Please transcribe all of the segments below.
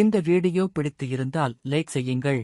இந்த வீடியோ பிடித்து இருந்தால் லைக் செய்யுங்கள்.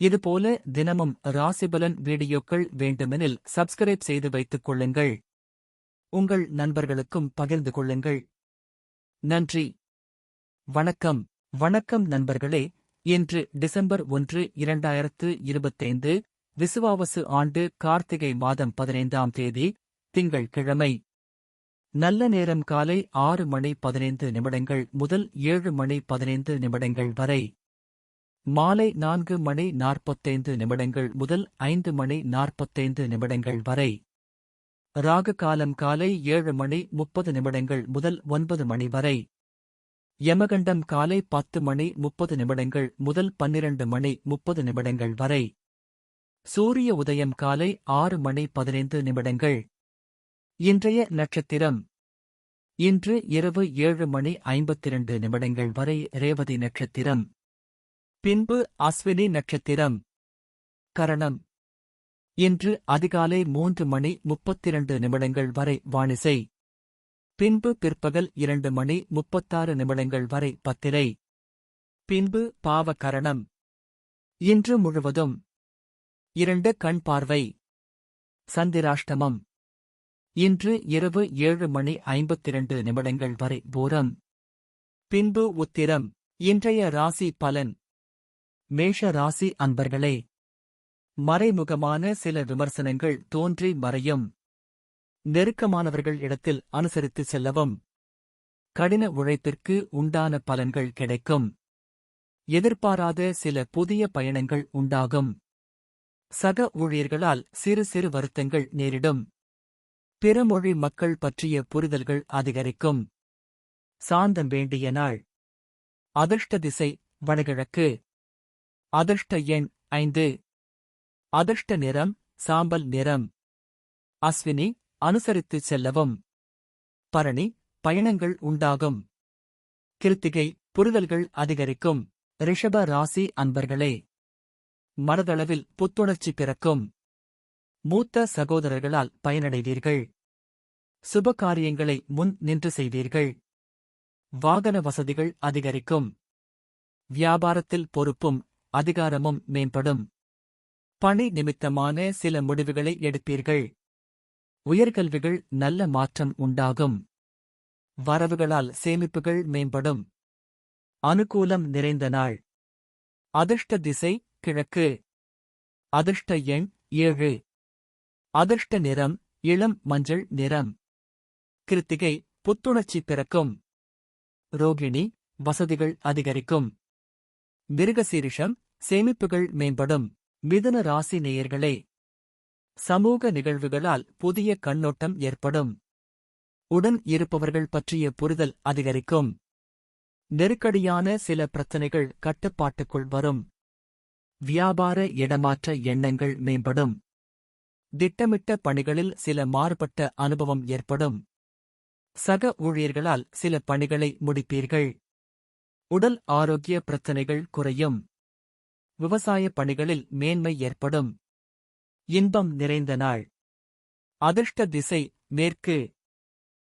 இதுபோல தினமும் ராசிபலன் வீடியோக்கள் வேண்டுமெனில் சப்ஸ்கிரைப் செய்து வைத்துக் கொள்ளுங்கள். உங்கள் நண்பர்களுக்கும் பகிர்ந்து கொள்ளுங்கள். நன்றி. வணக்கம். வணக்கம் நண்பர்களே. இன்று டிசம்பர் ஒன்று இரண்டாயிரத்து இருபத்தைந்து விசுவாவசு ஆண்டு கார்த்திகை மாதம் பதினைந்தாம் தேதி திங்கள் கிழமை நல்ல நேரம் காலை ஆறு மணி பதினைந்து நிமிடங்கள் முதல் ஏழு மணி பதினைந்து நிமிடங்கள் வரை. மாலை நான்கு மணி நாற்பத்தைந்து நிமிடங்கள் முதல் ஐந்து மணி நாற்பத்தைந்து நிமிடங்கள் வரை. ராகு காலம் காலை ஏழு மணி முப்பது நிமிடங்கள் முதல் ஒன்பது மணி வரை. யமகண்டம் காலை பத்து மணி முப்பது நிமிடங்கள் முதல் பன்னிரண்டு மணி முப்பது நிமிடங்கள் வரை. சூரிய உதயம் காலை ஆறு மணி பதினைந்து நிமிடங்கள். இன்றைய நட்சத்திரம். இன்று இரவு ஏழு மணி ஐம்பத்திரண்டு நிமிடங்கள் வரை ரேவதி நட்சத்திரம். பின்பு அஸ்வினி நட்சத்திரம். கரணம். இன்று அதிகாலை மூன்று மணி முப்பத்திரண்டு நிமிடங்கள் வரை வாணிசை. பின்பு பிற்பகல் இரண்டு மணி முப்பத்தாறு நிமிடங்கள் வரை பத்திரை. பின்பு பாவகரணம். இன்று முழுவதும். இரண்டு கண் பார்வை. சந்திராஷ்டமம். இன்று இரவு ஏழு மணி ஐம்பத்திரண்டு நிமிடங்கள் வரை பூரம் பின்பு உத்திரம் இன்றைய ராசி பலன். மேஷ ராசி அன்பர்களே மறைமுகமான சில விமர்சனங்கள் தோன்றி மறையும். நெருக்கமானவர்கள் இடத்தில் அனுசரித்து செல்லவும். கடின உழைப்பிற்கு உண்டான பலன்கள் கிடைக்கும். எதிர்பாராத சில புதிய பயணங்கள் உண்டாகும். சக ஊழியர்களால் சிறு சிறு வருத்தங்கள் நேரிடும். பிறமொழி மக்கள் பற்றிய புரிதல்கள் அதிகரிக்கும். சாந்தம் வேண்டிய நாள். அதிர்ஷ்ட திசை வடகிழக்கு. அதிர்ஷ்ட எண் ஐந்து. அதிர்ஷ்ட நிறம் சாம்பல் நிறம். அஸ்வினி அனுசரித்துச் செல்லவும். பரணி பயணங்கள் உண்டாகும். கிருத்திகை புரிதல்கள் அதிகரிக்கும். ரிஷப ராசி அன்பர்களே. மனதளவில் புத்துணர்ச்சி பிறக்கும். மூத்த சகோதரர்களால் பயனடைவீர்கள். சுப காரியங்களை முன் நின்று செய்வீர்கள். வாகன வசதிகள் அதிகரிக்கும். வியாபாரத்தில் பொறுப்பும் அதிகாரமும் மேம்படும். பணி நிமித்தமான சில முடிவுகளை எடுப்பீர்கள். உயர்கல்விகள் நல்ல மாற்றம் உண்டாகும். வரவுகளால் சேமிப்புகள் மேம்படும். அனுகூலம் நிறைந்த நாள். அதிர்ஷ்ட திசை கிழக்கு. அதிர்ஷ்ட எண் ஏழு. அதிர்ஷ்ட நிறம் இளம் மஞ்சள் நிறம். கிருத்திகை புத்துணர்ச்சி பிறக்கும். ரோகிணி வசதிகள் அதிகரிக்கும். மிருகசீரிஷம் சேமிப்புகள் மேம்படும். மிதுன ராசி நேயர்களே. சமூக நிகழ்வுகளால் புதிய கண்ணோட்டம் ஏற்படும். உடன் இருப்பவர்கள் பற்றிய புரிதல் அதிகரிக்கும். நெருக்கடியான சில பிரச்சனைகள் கட்டுப்பாட்டுக்குள் வரும். வியாபார இடமாற்ற எண்ணங்கள் மேம்படும். திட்டமிட்ட பணிகளில் சில மாறுபட்ட அனுபவம் ஏற்படும். சக ஊழியர்களால் சில பணிகளை முடிப்பீர்கள். உடல் ஆரோக்கிய பிரச்சினைகள் குறையும். விவசாய பணிகளில் மேன்மை ஏற்படும். இன்பம் நிறைந்த நாள். அதிர்ஷ்ட திசை மேற்கு.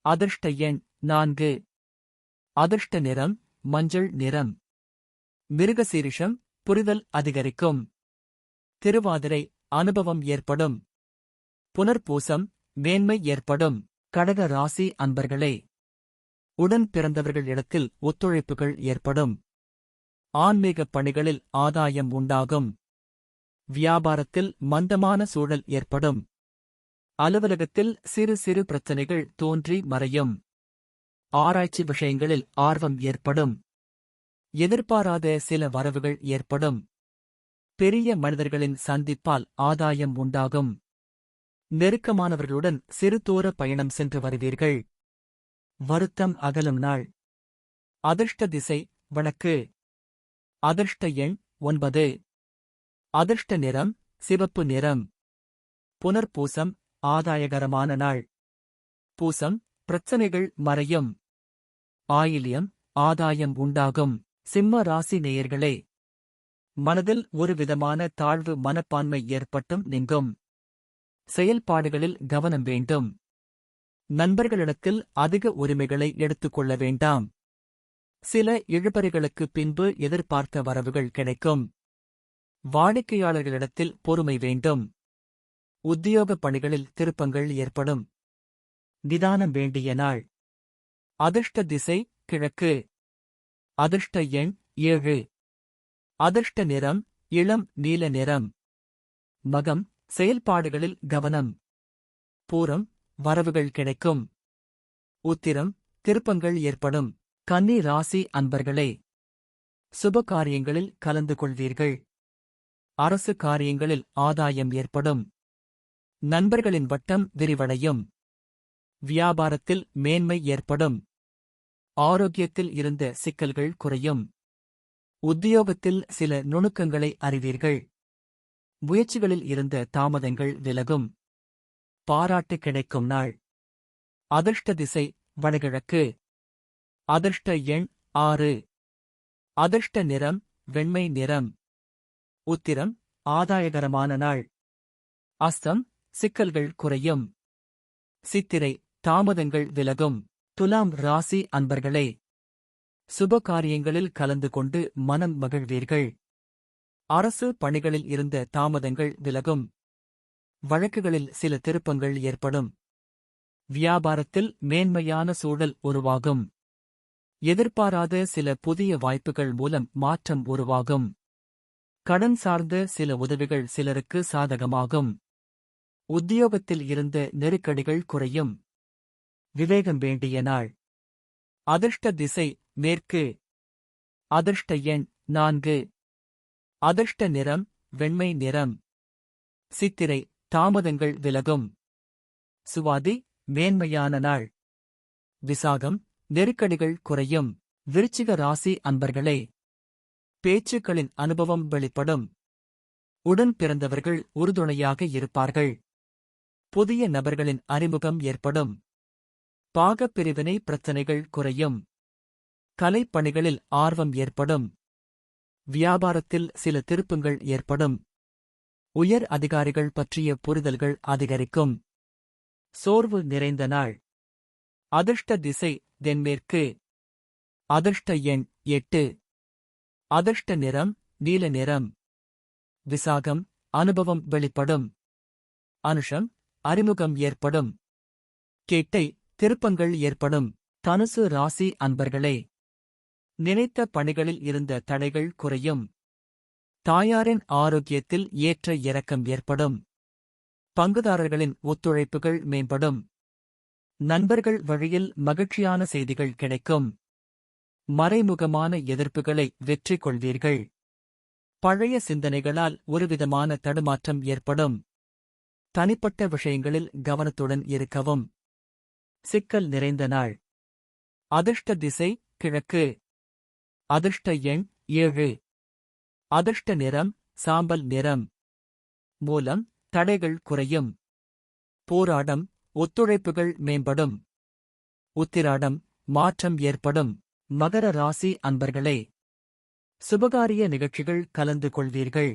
அதிர்ஷ்ட எண் நான்கு. அதிர்ஷ்ட நிறம் மஞ்சள் நிறம். மிருகசீரிஷம் புரிதல் அதிகரிக்கும். திருவாதிரை அனுபவம் ஏற்படும். புனர்பூசம் மேன்மை ஏற்படும். கடக ராசி அன்பர்களே உடன் பிறந்தவர்களிடத்தில் ஒத்துழைப்புகள் ஏற்படும். ஆன்மீகப் பணிகளில் ஆதாயம் உண்டாகும். வியாபாரத்தில் மந்தமான சூழல் ஏற்படும். அலுவலகத்தில் சிறு சிறு பிரச்சனைகள் தோன்றி மறையும். ஆராய்ச்சி விஷயங்களில் ஆர்வம் ஏற்படும். எதிர்பாராத சில வரவுகள் ஏற்படும். பெரிய மனிதர்களின் சந்திப்பால் ஆதாயம் உண்டாகும். நெருக்கமானவர்களுடன் சிறு தூர பயணம் சென்று வருவீர்கள். வருத்தம் அகலும் நாள். அதிர்ஷ்ட திசை வழக்கு. அதிர்ஷ்ட எண் ஒன்பது. அதிர்ஷ்ட நிறம் சிவப்பு நிறம். புனர்பூசம் ஆதாயகரமான நாள். பூசம் பிரச்சனைகள் மறையும். ஆயிலியம் ஆதாயம் உண்டாகும். சிம்ம ராசி நேயர்களே. மனதில் ஒருவிதமான தாழ்வு மனப்பான்மை ஏற்பட்டும் நீங்கும். செயல்பாடுகளில் கவனம் வேண்டும். நண்பர்களிடத்தில் அதிக உரிமைகளை எடுத்துக்கொள்ள வேண்டாம். சில இழுபறிகளுக்கு பின்பு எதிர்பார்த்த வரவுகள் கிடைக்கும். வாடிக்கையாளர்களிடத்தில் பொறுமை வேண்டும். உத்தியோக பணிகளில் திருப்பங்கள் ஏற்படும். நிதானம் வேண்டிய நாள். அதிர்ஷ்ட திசை கிழக்கு. அதிர்ஷ்ட எண் ஏழு. அதிர்ஷ்ட நிறம் இளம் நீல நிறம். மகம் செயல்பாடுகளில் கவனம். பூரம் வரவுகள் கிடைக்கும். உத்திரம் திருப்பங்கள் ஏற்படும். கன்னி ராசி அன்பர்களே சுப காரியங்களில் கலந்து கொள்வீர்கள். அரசு காரியங்களில் ஆதாயம் ஏற்படும். நண்பர்களின் வட்டம் விரிவடையும். வியாபாரத்தில் மேன்மை ஏற்படும். ஆரோக்கியத்தில் இருந்த சிக்கல்கள் குறையும். உத்தியோகத்தில் சில நுணுக்கங்களை அறிவீர்கள். முயற்சிகளில் இருந்த தாமதங்கள் விலகும். பாராட்டு கிடைக்கும் நாள். அதிர்ஷ்ட திசை வடகிழக்கு. அதிர்ஷ்ட எண் ஆறு. அதிர்ஷ்ட நிறம் வெண்மை நிறம். உத்திரம் ஆதாயகரமான நாள். அஸ்தம் சிக்கல்கள் குறையும். சித்திரை தாமதங்கள் விலகும். துலாம் ராசி அன்பர்களே. சுப காரியங்களில் கலந்து கொண்டு மனம் மகிழ்வீர்கள். அரசு பணிகளில் இருந்த தாமதங்கள் விலகும். வழக்குகளில் சில திருப்பங்கள் ஏற்படும். வியாபாரத்தில் மேன்மையான சூழல் உருவாகும். எதிர்பாராத சில புதிய வாய்ப்புகள் மூலம் மாற்றம் உருவாகும். கடன் சார்ந்த சில உதவிகள் சிலருக்கு சாதகமாகும். உத்தியோகத்தில் இருந்த நெருக்கடிகள் குறையும். விவேகம் வேண்டிய நாள். அதிர்ஷ்ட திசை மேற்கு. அதிர்ஷ்ட எண் நான்கு. அதிர்ஷ்ட நிறம் வெண்மை நிறம். சித்திரை தாமதங்கள் விலகும். சுவாதி மேன்மையான நாள். விசாகம் நெருக்கடிகள் குறையும். விருச்சிக ராசி அன்பர்களே பேச்சுக்களின் அனுபவம் வெளிப்படும். உடன் பிறந்தவர்கள் உறுதுணையாக இருப்பார்கள். புதிய நபர்களின் அறிமுகம் ஏற்படும். பாகப் பிரிவினை பிரச்சனைகள் குறையும். கலைப்பணிகளில் ஆர்வம் ஏற்படும். வியாபாரத்தில் சில திருப்பங்கள் ஏற்படும். உயர் அதிகாரிகள் பற்றிய புரிதல்கள் அதிகரிக்கும். சோர்வு நிறைந்த நாள். அதிர்ஷ்ட திசை தென்மேற்கு. அதிர்ஷ்ட எண் எட்டு. அதிர்ஷ்ட நிறம் நீல நிறம். விசாகம் அனுபவம் வெளிப்படும். அனுஷம் அறிமுகம் ஏற்படும். கேட்டை திருப்பங்கள் ஏற்படும். தனுசு ராசி அன்பர்களே. நினைத்த பணிகளில் இருந்த தடைகள் குறையும். தாயாரின் ஆரோக்கியத்தில் ஏற்ற இறக்கம் ஏற்படும். பங்குதாரர்களின் ஒத்துழைப்புகள் மேம்படும். நண்பர்கள் வழியில் மகிழ்ச்சியான செய்திகள் கிடைக்கும். மறைமுகமான எதிர்ப்புகளை வெற்றி கொள்வீர்கள். பழைய சிந்தனைகளால் ஒருவிதமான தடுமாற்றம் ஏற்படும். தனிப்பட்ட விஷயங்களில் கவனத்துடன் இருக்கவும். சிக்கல் நிறைந்த நாள். அதிர்ஷ்ட திசை கிழக்கு. அதிர்ஷ்ட எண் ஏழு. அதிர்ஷ்ட நிறம் சாம்பல் நிறம். மூலம் தடைகள் குறையும். போராடம் ஒத்துழைப்புகள் மேம்படும். உத்திராடம் மாற்றம் ஏற்படும். மகர ராசி அன்பர்களே சுபகாரிய நிகழ்ச்சிகள் கலந்து கொள்வீர்கள்.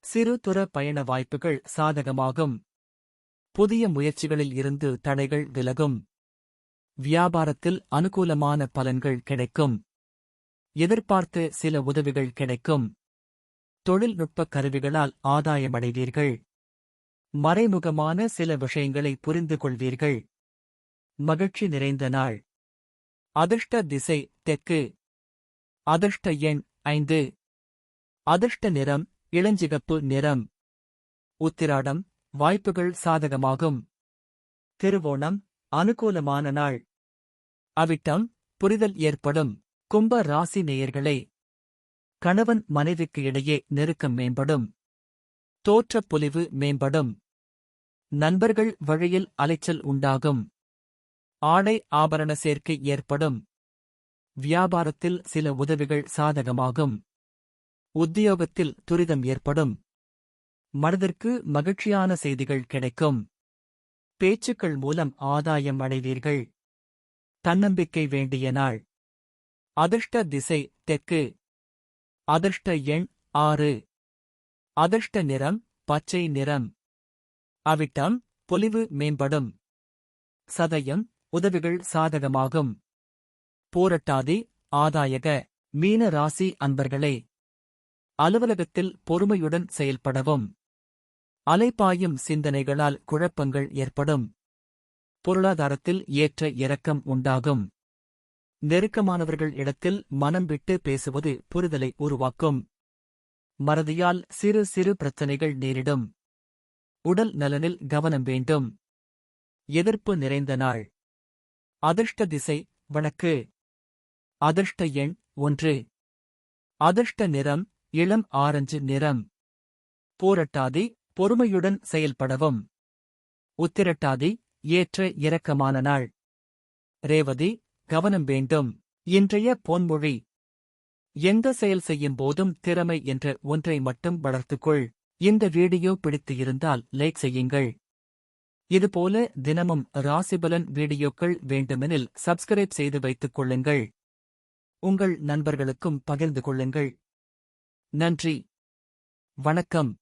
சிறு துற பயண வாய்ப்புகள் சாதகமாகும். புதிய முயற்சிகளில் இருந்து தடைகள் விலகும். வியாபாரத்தில் அனுகூலமான பலன்கள் கிடைக்கும். எதிர்பார்த்து சில உதவிகள் கிடைக்கும். தொழில்நுட்ப கருவிகளால் ஆதாயமடைவீர்கள். மறைமுகமான சில விஷயங்களை புரிந்து கொள்வீர்கள். மகிழ்ச்சி நிறைந்த நாள். அதிர்ஷ்ட திசை தெற்கு. அதிர்ஷ்ட எண் ஐந்து. அதிர்ஷ்ட நிறம் இளஞ்சிகப்பு நிறம். உத்திராடம் வாய்ப்புகள் சாதகமாகும். திருவோணம் அனுகூலமான நாள். அவிட்டம் புரிதல் ஏற்படும். கும்ப ராசி நேயர்களே கணவன் மனைவிக்கு இடையே நெருக்கம் மேம்படும். தோற்றப் பொலிவு மேம்படும். நண்பர்கள் வழியில் அலைச்சல் உண்டாகும். ஆடை ஆபரண சேர்க்கை ஏற்படும். வியாபாரத்தில் சில உதவிகள் சாதகமாகும். உத்தியோகத்தில் துரிதம் ஏற்படும். மனதிற்கு மகிழ்ச்சியான செய்திகள் கிடைக்கும். பேச்சுக்கள் மூலம் ஆதாயம் அடைவீர்கள். தன்னம்பிக்கை வேண்டிய நாள். அதிர்ஷ்ட திசை தெற்கு. அதிர்ஷ்ட எண் ஆறு. அதிர்ஷ்ட நிறம் பச்சை நிறம். அவிட்டம் பொலிவு மேம்படும். சதயம் உதவிகள் சாதகமாகும். போரட்டாதி ஆதாயக மீன ராசி அன்பர்களே. அலுவலகத்தில் பொறுமையுடன் செயல்படவும். அலைப்பாயும் சிந்தனைகளால் குழப்பங்கள் ஏற்படும். பொருளாதாரத்தில் ஏற்ற இறக்கம் உண்டாகும். நெருக்கமானவர்கள் இடத்தில் மனம் விட்டு பேசுவது புரிதலை உருவாக்கும். மறதியால் சிறு சிறு பிரச்சனைகள் நேரிடும். உடல் நலனில் கவனம் வேண்டும். எதிர்ப்பு நிறைந்த நாள். அதிர்ஷ்ட திசை வழக்கு. அதிர்ஷ்ட எண் ஒன்று. அதிர்ஷ்ட நிறம் இளம் ஆரஞ்சு நிறம். போரட்டாதி பொறுமையுடன் செயல்படவும். உத்திரட்டாதி ஏற்ற இரக்கமான நாள். ரேவதி கவனம் வேண்டும். இன்றைய பொன்மொழி. எந்த செயல் செய்யும் போதும் திறமை என்ற ஒன்றை மட்டும் வளர்த்துக்கொள். இந்த வீடியோ பிடித்து இருந்தால் லைக் செய்யுங்கள். இதுபோல தினமும் ராசிபலன் வீடியோக்கள் வேண்டுமெனில் சப்ஸ்கிரைப் செய்து வைத்துக் கொள்ளுங்கள். உங்கள் நண்பர்களுக்கும் பகிர்ந்து கொள்ளுங்கள். நன்றி. வணக்கம்.